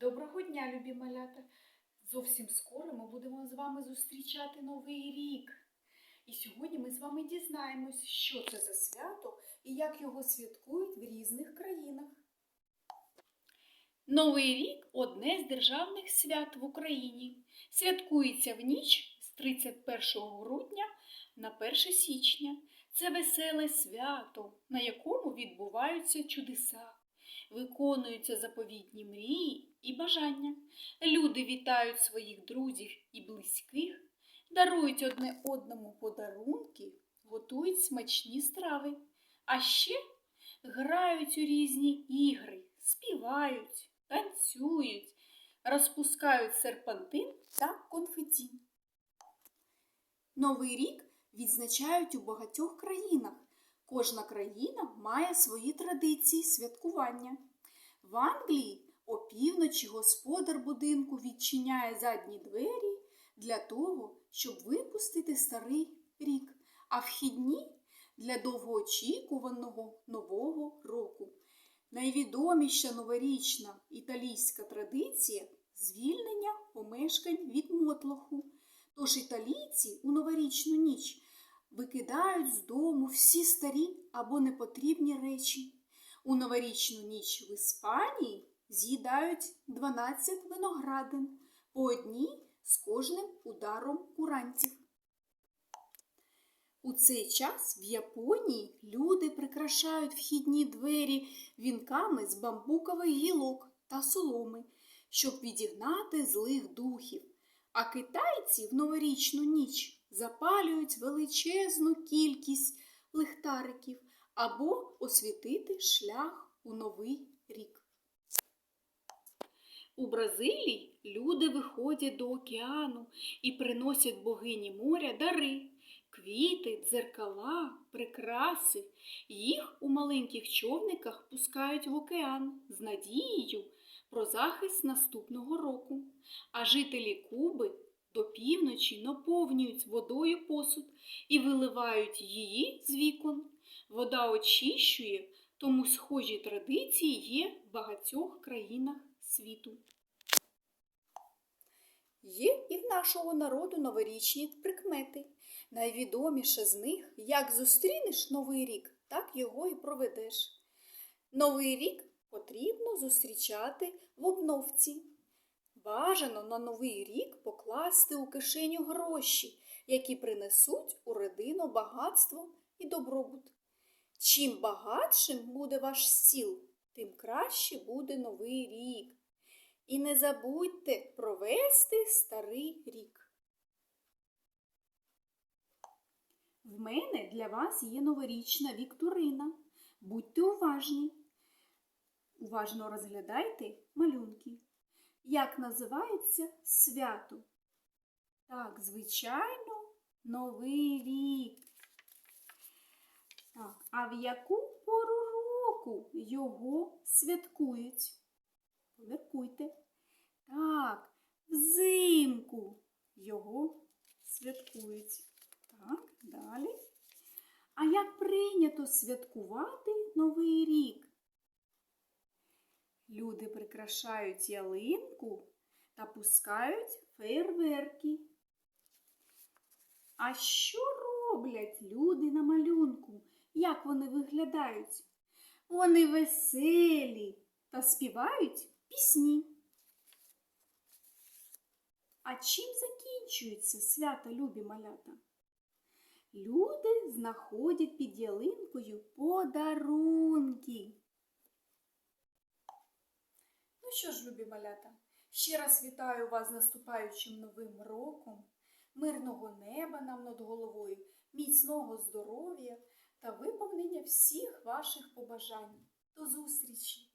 Доброго дня, любі малята! Зовсім скоро ми будемо з вами зустрічати Новий рік. І сьогодні ми з вами дізнаємось, що це за свято і як його святкують в різних країнах. Новий рік одне з державних свят в Україні. Святкується в ніч з 31 грудня на 1 січня. Це веселе свято, на якому відбуваються чудеса виконуються заповітні мрії і бажання. Люди вітають своїх друзів і близьких, дарують одне одному подарунки, готують смачні страви, а ще грають у різні ігри, співають, танцюють, розпускають серпантин та конфеті. Новий рік відзначають у багатьох країнах. Кожна країна має свої традиції святкування. В Англії опівночі господар будинку відчиняє задні двері для того, щоб випустити старий рік, а вхідні для довгоочікуваного нового року. Найвідоміша новорічна італійська традиція звільнення помешкань від мотлоху. Тож італійці у новорічну ніч викидають з дому всі старі або непотрібні речі. У новорічну ніч в Іспанії з'їдають 12 виноградин по одній з кожним ударом курантів. У цей час в Японії люди прикрашають вхідні двері вінками з бамбукових гілок та соломи, щоб відігнати злих духів. А китайці в новорічну ніч запалюють величезну кількість лихтариків або освітити шлях у новий рік. У Бразилії люди виходять до океану і приносять богині моря дари, квіти, дзеркала, прикраси. Їх у маленьких човниках пускають в океан з надією про захист наступного року. А жителі Куби до півночі наповнюють водою посуд і виливають її з вікон. Вода очищує, тому схожі традиції є в багатьох країнах світу. Є і в нашого народу новорічні прикмети. Найвідоміше з них як зустрінеш новий рік, так його і проведеш. Новий рік потрібно зустрічати в обновці. Бажано на новий рік покласти у кишеню гроші, які принесуть у родину багатство і добробут. Чим багатшим буде ваш стіл, тим краще буде новий рік. І не забудьте провести старий рік. В мене для вас є новорічна вікторина. Будьте уважні. Уважно розглядайте малюнки. Як називається свято? Так, звичайно, Новий рік. Так, а в яку пору року його святкують? Поміркуйте. Так, взимку його святкують. Так, далі. А як прийнято святкувати Новий рік? Люди прикрашають ялинку та пускають фейерверки. А що роблять люди на малюнку? Як вони виглядають? Вони веселі та співають пісні. А чим закінчується свято любі малята? Люди знаходять під ялинкою подарунки. Ну що ж, любі малята, ще раз вітаю вас з наступаючим новим роком, мирного неба нам над головою, міцного здоров'я та виповнення всіх ваших побажань. До зустрічі!